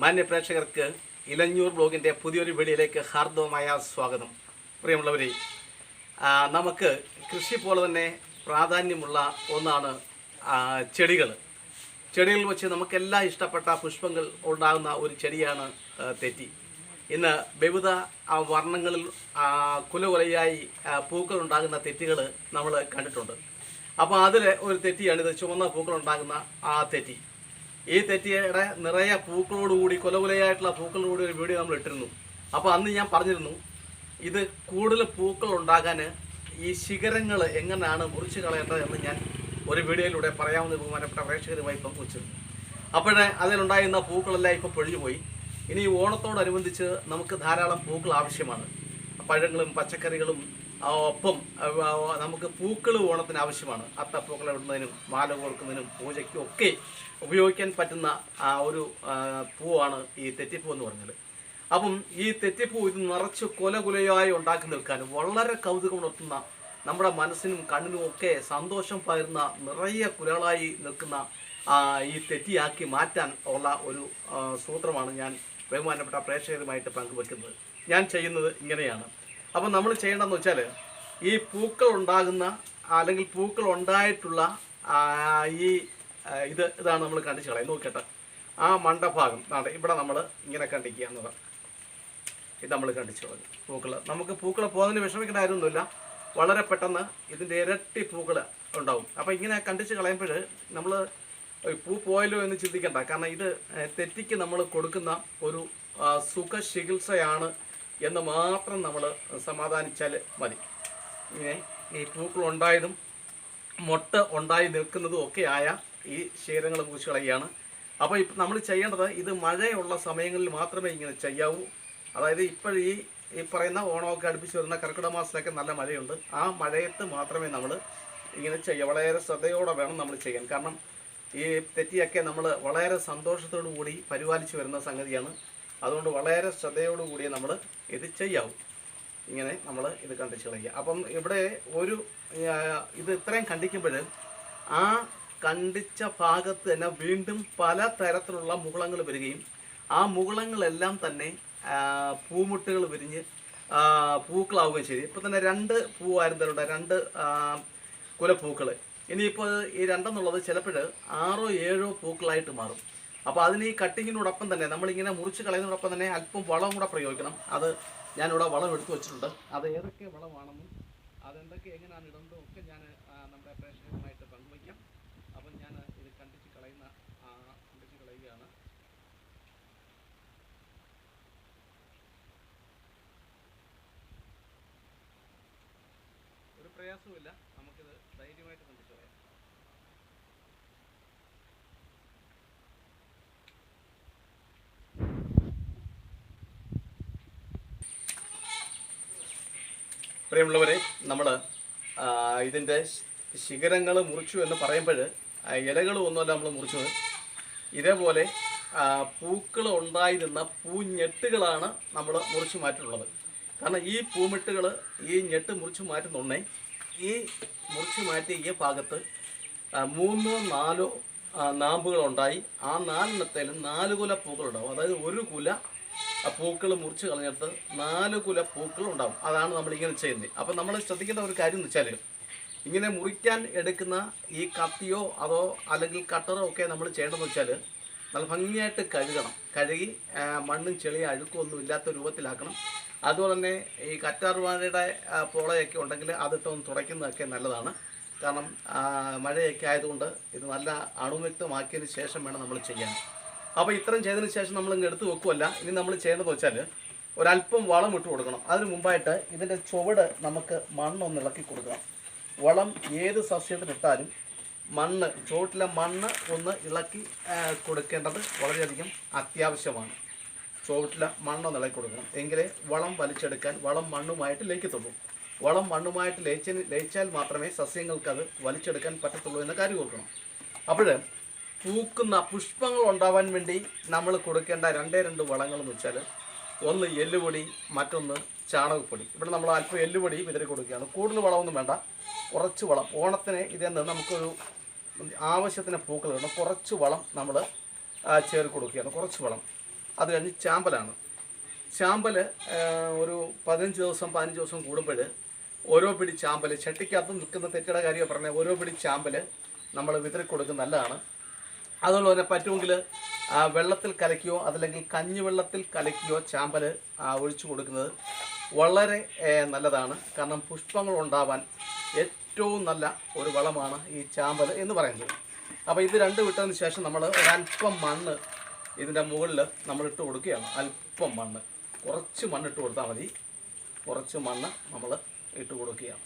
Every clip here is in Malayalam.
മാന്യ പ്രേക്ഷകർക്ക് ഇലഞ്ഞൂർ ബ്ലോഗിന്റെ പുതിയൊരു വീഡിയോയിലേക്ക് ഹാർദവമായ സ്വാഗതം. പ്രിയമുള്ളവരെ നമുക്ക് കൃഷി പോലെ തന്നെ പ്രാധാന്യമുള്ള ഒന്നാണ് ചെടികൾ ചെടികൾ വെച്ച് നമുക്കെല്ലാം ഇഷ്ടപ്പെട്ട പുഷ്പങ്ങൾ ഉണ്ടാകുന്ന ഒരു ചെടിയാണ് തെറ്റി. ഇന്ന് വിവിധ വർണങ്ങളിൽ കുലകുലയായി പൂക്കൾ ഉണ്ടാകുന്ന തെറ്റികൾ നമ്മൾ കണ്ടിട്ടുണ്ട്. അപ്പോൾ അതിൽ ഒരു തെറ്റിയാണിത് ചുവന്ന പൂക്കൾ ഉണ്ടാകുന്ന ആ തെറ്റി. ഈ തെറ്റിയുടെ നിറയെ പൂക്കളോടുകൂടി കൊലകുലയായിട്ടുള്ള പൂക്കളോടുകൂടി ഒരു വീഡിയോ നമ്മൾ ഇട്ടിരുന്നു. അപ്പോൾ അന്ന് ഞാൻ പറഞ്ഞിരുന്നു ഇത് കൂടുതൽ പൂക്കൾ ഉണ്ടാകാൻ ഈ ശിഖരങ്ങൾ എങ്ങനെയാണ് മുറിച്ച് കളയേണ്ടത് എന്ന് ഞാൻ ഒരു വീഡിയോയിലൂടെ പറയാമെന്ന് ബഹുമാനപ്പെട്ട പ്രേക്ഷകരുമായി പങ്കുവച്ചിരുന്നു അപ്പോഴേ അതിലുണ്ടായിരുന്ന പൂക്കളെല്ലാം ഇപ്പോൾ പൊഴിഞ്ഞുപോയി ഇനി ഓണത്തോടനുബന്ധിച്ച് നമുക്ക് ധാരാളം പൂക്കൾ ആവശ്യമാണ്. പഴങ്ങളും പച്ചക്കറികളും ഒപ്പം നമുക്ക് പൂക്കൾ ഓണത്തിന് ആവശ്യമാണ്. അത്തപ്പൂക്കൾ ഇടുന്നതിനും മാല കോർക്കുന്നതിനും പൂജയ്ക്കും ഒക്കെ ഉപയോഗിക്കാൻ പറ്റുന്ന ആ ഒരു പൂവാണ് ഈ തെറ്റിപ്പൂ എന്ന് പറഞ്ഞത്. അപ്പം ഈ തെറ്റിപ്പൂ ഇത് നിറച്ച് കൊലകുലയായി ഉണ്ടാക്കി നിൽക്കാൻ വളരെ കൗതുകം ഉണർത്തുന്ന നമ്മുടെ മനസ്സിനും കണ്ണിനും ഒക്കെ സന്തോഷം പകരുന്ന നിറയെ കുലകളായി നിൽക്കുന്ന ഈ തെറ്റിയാക്കി മാറ്റാൻ ഉള്ള ഒരു സൂത്രമാണ് ഞാൻ ബഹുമാനപ്പെട്ട പ്രേക്ഷകരുമായിട്ട് പങ്കുവെക്കുന്നത്. ഞാൻ ചെയ്യുന്നത് ഇങ്ങനെയാണ്. അപ്പം നമ്മൾ ചെയ്യേണ്ടതെന്ന് വെച്ചാൽ ഈ പൂക്കൾ ഉണ്ടാകുന്ന അല്ലെങ്കിൽ പൂക്കൾ ഉണ്ടായിട്ടുള്ള ഈ ഇത് ഇതാണ് നമ്മൾ കണ്ടിച്ച് കളയും നോക്കട്ടെ ആ മണ്ടഭാഗം അതെ ഇവിടെ നമ്മൾ ഇങ്ങനെ കണ്ടിക്കുക എന്നത് ഇത് നമ്മൾ കണ്ടിച്ച് കളഞ്ഞു പൂക്കൾ നമുക്ക് പൂക്കൾ പോകുന്നതിന് വിഷമിക്കേണ്ട കാര്യമൊന്നുമില്ല. വളരെ പെട്ടെന്ന് ഇതിന്റെ ഇരട്ടി പൂക്കൾ ഉണ്ടാവും. അപ്പോൾ ഇങ്ങനെ കണ്ടിച്ച് കളയുമ്പോൾ നമ്മൾ പൂ പോയല്ലോ എന്ന് ചിന്തിക്കണ്ട. കാരണം ഇത് തെറ്റിക്ക് നമ്മൾ കൊടുക്കുന്ന ഒരു സുഖ ചികിത്സയാണ് എന്ന് മാത്രം നമ്മൾ സമാധാനിച്ചാൽ മതി. ഇങ്ങനെ ഈ പൂക്കൾ ഉണ്ടായതും മുട്ട ഉണ്ടായി നിൽക്കുന്നതും ഒക്കെ ആയ ഈ ശീലങ്ങൾ കുറിച്ച് കളയുകയാണ്. അപ്പോൾ ഇപ്പം നമ്മൾ ചെയ്യേണ്ടത് ഇത് മഴയുള്ള സമയങ്ങളിൽ മാത്രമേ ഇങ്ങനെ ചെയ്യാവൂ. അതായത് ഇപ്പോഴീ ഈ പറയുന്ന ഓണമൊക്കെ അടുപ്പിച്ച് വരുന്ന കർക്കിടക മാസത്തിലൊക്കെ നല്ല മഴയുണ്ട്. ആ മഴയത്ത് മാത്രമേ നമ്മൾ ഇങ്ങനെ ചെയ്യുക വളരെ ശ്രദ്ധയോടെ വേണം നമ്മൾ ചെയ്യാൻ. കാരണം ഈ തെറ്റിയൊക്കെ നമ്മൾ വളരെ സന്തോഷത്തോടു കൂടി പരിപാലിച്ച് വരുന്ന സംഗതിയാണ്. അതുകൊണ്ട് വളരെ ശ്രദ്ധയോടുകൂടി നമ്മൾ ഇത് ചെയ്യാവും. ഇങ്ങനെ നമ്മൾ ഇത് കണ്ടിച്ച് കളയുക. അപ്പം ഇവിടെ ഒരു ഇത് ഇത്രയും കണ്ടിക്കുമ്പോൾ ആ കണ്ടിച്ച ഭാഗത്ത് തന്നെ വീണ്ടും പല തരത്തിലുള്ള മുകുളങ്ങൾ വരികയും ആ മുകുളങ്ങളെല്ലാം തന്നെ പൂമുട്ടുകൾ വിരിഞ്ഞ് പൂക്കളാവുകയും ചെയ്തു. ഇപ്പം തന്നെ രണ്ട് പൂവായിരുന്നവരുടെ രണ്ട് കുലപ്പൂക്കൾ ഇനിയിപ്പോൾ ഈ രണ്ടെന്നുള്ളത് ചിലപ്പോൾ ആറോ ഏഴോ പൂക്കളായിട്ട് മാറും. അപ്പോൾ അതിന് ഈ കട്ടിങ്ങിനോടൊപ്പം തന്നെ നമ്മളിങ്ങനെ മുറിച്ച് കളയുന്നതിനോടൊപ്പം തന്നെ അല്പം വളം കൂടെ പ്രയോഗിക്കണം. അത് ഞാനിവിടെ വളം എടുത്തു വെച്ചിട്ടുണ്ട്. അത് ഏതൊക്കെ വളമാണെന്നും അതെന്തൊക്കെ എങ്ങനെയാണ് ഇടുന്നതും ഒക്കെ ഞാൻ നമ്മുടെ പ്രേക്ഷകരുമായിട്ട് പങ്കുവയ്ക്കാം. അപ്പം ഞാൻ ഇത് കണ്ടിച്ച് കളയുന്ന കണ്ടിച്ച് കളയുകയാണ്. ഒരു പ്രയാസവുമില്ല. നമുക്കിത് ധൈര്യമായിട്ട് കണ്ടിച്ച് കളയാം പ്രിയമുള്ളവരെ നമ്മൾ ഇതിന്റെ ശിഖരങ്ങൾ മുറിച്ചു എന്ന് പറയുമ്പോൾ ഇലകളും ഒന്നുമല്ല നമ്മൾ മുറിച്ചത്. ഇതേപോലെ പൂക്കൾ ഉണ്ടായിരുന്ന പൂഞ്ഞെട്ടുകളാണ് നമ്മൾ മുറിച്ചു മാറ്റിയിട്ടുള്ളത്. കാരണം ഈ പൂമെട്ടുകൾ ഈ ഞെട്ട് മുറിച്ചു മാറ്റുന്നുണ്ടേ ഈ മുറിച്ചു മാറ്റിയ ഈ ഭാഗത്ത് മൂന്നോ നാലോ നാമ്പുകളുണ്ടായി. ആ നാലെണ്ണത്തേലും നാല് കുല പൂക്കളുണ്ടാവും. അതായത് ഒരു കുല പൂക്കൾ മുറിച്ച് കളഞ്ഞിട്ട് നാല് കുല പൂക്കൾ ഉണ്ടാവും. അതാണ് നമ്മൾ ഇങ്ങനെ ചെയ്യുന്നത്. അപ്പം നമ്മൾ ശ്രദ്ധിക്കേണ്ട ഒരു കാര്യം എന്ന് വെച്ചാൽ ഇങ്ങനെ മുറിക്കാൻ എടുക്കുന്ന ഈ കത്തിയോ അതോ അല്ലെങ്കിൽ കട്ടറോ ഒക്കെ നമ്മൾ ചെയ്യേണ്ടതെന്ന് വെച്ചാൽ നല്ല ഭംഗിയായിട്ട് കഴുകണം. കഴുകി മണ്ണും ചെളിയും അഴുക്കും ഒന്നും ഇല്ലാത്ത രൂപത്തിലാക്കണം. അതുപോലെ തന്നെ ഈ കറ്റാർവാഴയുടെ ആ, പോളയൊക്കെ ഉണ്ടെങ്കിൽ അതിട്ടൊന്ന് തുടയ്ക്കുന്നതൊക്കെ നല്ലതാണ്. കാരണം മഴയൊക്കെ ആയതുകൊണ്ട് ഇത് നല്ല അണുവ്യക്തമാക്കിയതിന് ശേഷം വേണം നമ്മൾ ചെയ്യാൻ. അപ്പോൾ ഇത്രയും ചെയ്തതിന് ശേഷം നമ്മൾ ഇങ്ങ് എടുത്ത് വെക്കുമല്ല ഇനി നമ്മൾ ചെയ്യേണ്ടത് വെച്ചാൽ ഒരല്പം വളം ഇട്ട് കൊടുക്കണം. അതിന് മുമ്പായിട്ട് ഇതിന്റെ ചുവട് നമുക്ക് മണ്ണൊന്ന് ഇളക്കി കൊടുക്കണം. വളം ഏത് സസ്യത്തിനിട്ടാലും മണ്ണ് ചുവട്ടിലെ മണ്ണ് ഒന്ന് ഇളക്കി കൊടുക്കേണ്ടത് വളരെയധികം അത്യാവശ്യമാണ്. ചുവട്ടിലെ മണ്ണൊന്ന് ഇളക്കി കൊടുക്കണം. എങ്കിലേ വളം വലിച്ചെടുക്കാൻ വളം മണ്ണുമായിട്ട് ലയിക്കത്തുള്ളൂ. വളം മണ്ണുമായിട്ട് ലയിച്ചാൽ മാത്രമേ സസ്യങ്ങൾക്ക് അത് വലിച്ചെടുക്കാൻ പറ്റത്തുള്ളൂ എന്ന കാര്യം ഓർക്കണം. അപ്പോൾ പൂക്കുന്ന പുഷ്പങ്ങൾ ഉണ്ടാവാൻ വേണ്ടി നമ്മൾ കൊടുക്കേണ്ട രണ്ടേ രണ്ട് വളങ്ങൾ എന്ന് വെച്ചാൽ ഒന്ന് എല്ലുപൊടി മറ്റൊന്ന് ചാണകപ്പൊടി. ഇവിടെ നമ്മൾ അല്പം എല്ലുപൊടി വിതറി കൊടുക്കുകയാണ്. കൂടുതൽ വളമൊന്നും വേണ്ട. കുറച്ച് വളം. ഓണത്തിന് ഇതെന്ന് നമുക്കൊരു ആവശ്യത്തിന് പൂക്കൾ വേണം കുറച്ച് വളം നമ്മൾ ചേർത്ത് കൊടുക്കുകയാണ്. കുറച്ച് വളം. അത് കഴിഞ്ഞ് ചാമ്പലാണ്. ചാമ്പൽ ഒരു പതിനഞ്ച് ദിവസം പതിനഞ്ച് ദിവസം കൂടുമ്പോൾ ഓരോ പിടി ചാമ്പൽ ചട്ടിക്കകത്ത് നിൽക്കുന്ന തെറ്റിയുടെ കാര്യമാണ് പറഞ്ഞത്. ഓരോ പിടി ചാമ്പൽ നമ്മൾ വിതറി കൊടുക്കുന്നത് നല്ലതാണ്. തന്നെ പറ്റുമെങ്കിൽ വെള്ളത്തിൽ കലക്കിയോ അതല്ലെങ്കിൽ കഞ്ഞിവെള്ളത്തിൽ കലക്കിയോ ചാമ്പൽ ഒഴിച്ചു കൊടുക്കുന്നത് വളരെ നല്ലതാണ്. കാരണം പുഷ്പങ്ങൾ ഉണ്ടാവാൻ ഏറ്റവും നല്ല ഒരു വളമാണ് ഈ ചാമ്പൽ എന്ന് പറയുന്നത്. അപ്പോൾ ഇത് രണ്ട് വിട്ടതിന് ശേഷം നമ്മൾ ഒരല്പം മണ്ണ് ഇതിന്റെ മുകളിൽ നമ്മൾ ഇട്ട് കൊടുക്കുകയാണ്. അല്പം മണ്ണ്. കുറച്ച് മണ്ണ് ഇട്ട് കൊടുത്താൽ മതി. കുറച്ച് മണ്ണ് നമ്മൾ ഇട്ട് കൊടുക്കുകയാണ്.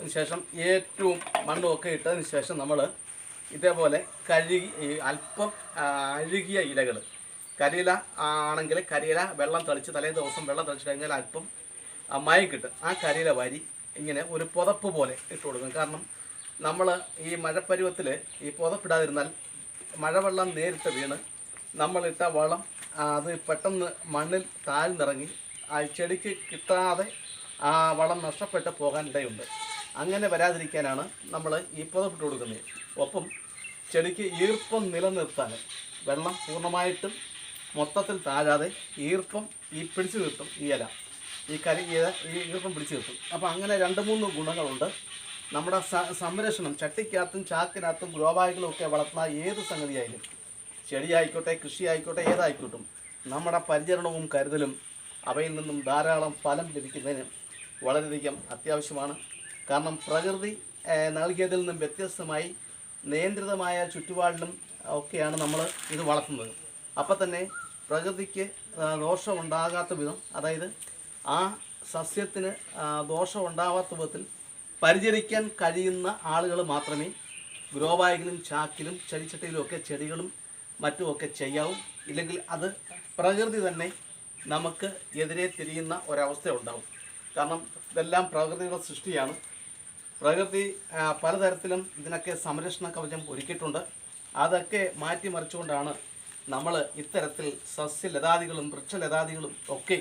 അതിനുശേഷം ഏറ്റവും മണ്ണുമൊക്കെ ഇട്ടതിന് ശേഷം നമ്മൾ ഇതേപോലെ കഴുകി അല്പം അഴുകിയ ഇലകൾ കരിയില ആണെങ്കിൽ കരിയില വെള്ളം തളിച്ച് തലേ ദിവസം വെള്ളം തളിച്ച് കഴിഞ്ഞാൽ അല്പം മയം കിട്ടും. ആ കരിയില വരി ഇങ്ങനെ ഒരു പുതപ്പ് പോലെ ഇട്ട് കൊടുക്കും. കാരണം നമ്മൾ ഈ മഴപ്പരുവത്തിൽ ഈ പുതപ്പിടാതിരുന്നാൽ മഴവെള്ളം നേരിട്ട് വീണ് നമ്മളിട്ട വളം അത് പെട്ടെന്ന് മണ്ണിൽ താഴ്ന്നിറങ്ങി ആ ചെടിക്ക് കിട്ടാതെ ആ വളം നഷ്ടപ്പെട്ട് പോകാൻ ഇടയുണ്ട് അങ്ങനെ വരാതിരിക്കാനാണ് നമ്മൾ ഈ പുതപ്പിട്ട് കൊടുക്കുന്നത് ഒപ്പം ചെടിക്ക് ഈർപ്പം നിലനിർത്താൻ വെള്ളം പൂർണമായിട്ടും മൊത്തത്തിൽ താഴാതെ ഈർപ്പം ഈ പിടിച്ചു നിർത്തും ഈ ഇല. ഈ കരി ഇല- ഈ ഈർപ്പം പിടിച്ചു നിർത്തും അപ്പോൾ അങ്ങനെ രണ്ട് മൂന്ന് ഗുണങ്ങളുണ്ട്. നമ്മുടെ സംരക്ഷണം ചട്ടിക്കകത്തും ചാക്കിനകത്തും ഗ്രോബാഗിലും ഒക്കെ വളർത്തുന്ന ഏത് സംഗതിയായാലും ചെടിയായിക്കോട്ടെ കൃഷി ആയിക്കോട്ടെ ഏതായിക്കോട്ടും നമ്മുടെ പരിചരണവും കരുതലും അവയിൽ നിന്നും ധാരാളം ഫലം ലഭിക്കുന്നതിന് വളരെയധികം അത്യാവശ്യമാണ്. കാരണം പ്രകൃതി നൽകിയതിൽ നിന്നും വ്യത്യസ്തമായി നിയന്ത്രിതമായ ചുറ്റുപാടിലും ഒക്കെയാണ് നമ്മൾ ഇത് വളർത്തുന്നത്. അപ്പം തന്നെ പ്രകൃതിക്ക് ദോഷമുണ്ടാകാത്ത വിധം അതായത് ആ സസ്യത്തിന് ദോഷമുണ്ടാവാത്ത വിധത്തിൽ പരിചരിക്കാൻ കഴിയുന്ന ആളുകൾ മാത്രമേ ഗ്രോ ബാഗിലും ചാക്കിലും ചെടിച്ചട്ടിയിലും ഒക്കെ ചെടികളും മറ്റുമൊക്കെ ചെയ്യാവും. ഇല്ലെങ്കിൽ അത് പ്രകൃതി തന്നെ നമുക്ക് എതിരെ തിരിയുന്ന ഒരവസ്ഥ ഉണ്ടാവും. കാരണം ഇതെല്ലാം പ്രകൃതിയുടെ സൃഷ്ടിയാണ്. പ്രകൃതി പലതരത്തിലും ഇതിനൊക്കെ സംരക്ഷണ കവചം ഒരുക്കിയിട്ടുണ്ട്. അതൊക്കെ മാറ്റിമറിച്ചുകൊണ്ടാണ് നമ്മൾ ഇത്തരത്തിൽ സസ്യലതാദികളും വൃക്ഷലതാദികളും ഒക്കെ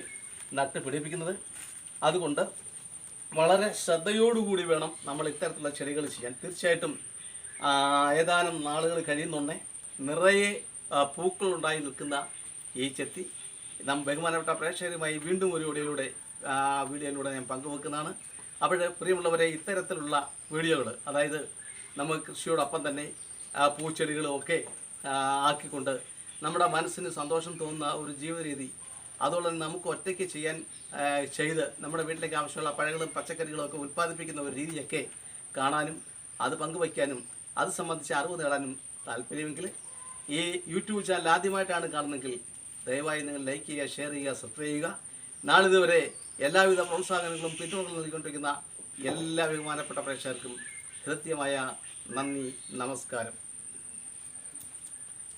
നട്ട് പിടിപ്പിക്കുന്നത്. അതുകൊണ്ട് വളരെ ശ്രദ്ധയോടുകൂടി വേണം നമ്മൾ ഇത്തരത്തിലുള്ള ചെടികൾ ചെയ്യാൻ. തീർച്ചയായിട്ടും ഏതാനും നാളുകൾ കഴിയുന്നുണ്ടേ നിറയെ പൂക്കളുണ്ടായി നിൽക്കുന്ന ഈ ചെത്തി. നാം ബഹുമാനപ്പെട്ട പ്രേക്ഷകരുമായി വീണ്ടും ഒരു വീഡിയോയിലൂടെ വീഡിയോയിലൂടെ ഞാൻ പങ്കുവെക്കുന്നതാണ്. അപ്പോൾ പ്രിയമുള്ളവരെ ഇത്തരത്തിലുള്ള വീഡിയോകൾ അതായത് നമ്മൾ കൃഷിയോടൊപ്പം തന്നെ പൂച്ചെടികളും ഒക്കെ ആക്കിക്കൊണ്ട് നമ്മുടെ മനസ്സിന് സന്തോഷം തോന്നുന്ന ഒരു ജീവിത രീതി അതുപോലെ നമുക്ക് ഒറ്റയ്ക്ക് ചെയ്യാൻ ചെയ്ത് നമ്മുടെ വീട്ടിലേക്ക് ആവശ്യമുള്ള പഴങ്ങളും പച്ചക്കറികളും ഒക്കെ ഉൽപ്പാദിപ്പിക്കുന്ന ഒരു രീതിയൊക്കെ കാണാനും അത് പങ്കുവയ്ക്കാനും അത് സംബന്ധിച്ച് അറിവ് നേടാനും താല്പര്യമെങ്കിൽ ഈ യൂട്യൂബ് ചാനൽ ആദ്യമായിട്ടാണ് കാണുന്നതെങ്കിൽ ദയവായി നിങ്ങൾ ലൈക്ക് ചെയ്യുക ഷെയർ ചെയ്യുക സബ്സ്ക്രൈബ് ചെയ്യുക. നാളിതുവരെ എല്ലാവിധ പ്രോത്സാഹനങ്ങളും പിന്തുണകളും നൽകിക്കൊണ്ടിരിക്കുന്ന എല്ലാ ബഹുമാനപ്പെട്ട പ്രേക്ഷകർക്കും ഹൃദ്യമായ നന്ദി നമസ്കാരം.